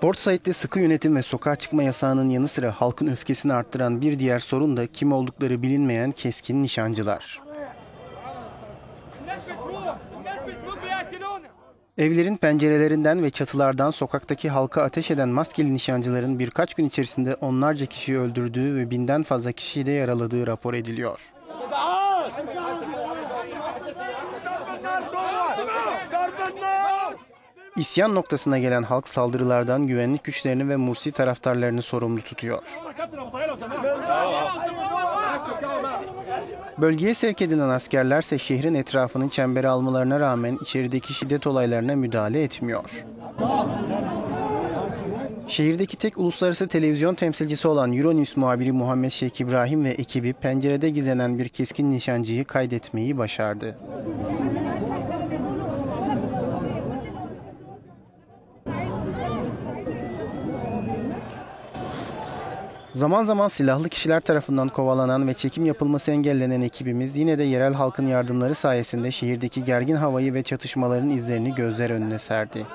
Port Said'de sıkı yönetim ve sokağa çıkma yasağının yanı sıra halkın öfkesini arttıran bir diğer sorun da kim oldukları bilinmeyen keskin nişancılar. Evlerin pencerelerinden ve çatılardan sokaktaki halka ateş eden maskeli nişancıların birkaç gün içerisinde onlarca kişiyi öldürdüğü ve binden fazla kişiyi de yaraladığı rapor ediliyor. Darbenler! İsyan noktasına gelen halk saldırılardan güvenlik güçlerini ve Mursi taraftarlarını sorumlu tutuyor. Bölgeye sevk edilen askerlerse şehrin etrafını çembere almalarına rağmen içerideki şiddet olaylarına müdahale etmiyor. Şehirdeki tek uluslararası televizyon temsilcisi olan Euronews muhabiri Muhammed Şeyh İbrahim ve ekibi pencerede gizlenen bir keskin nişancıyı kaydetmeyi başardı. Zaman zaman silahlı kişiler tarafından kovalanan ve çekim yapılması engellenen ekibimiz yine de yerel halkın yardımları sayesinde şehirdeki gergin havayı ve çatışmaların izlerini gözler önüne serdi.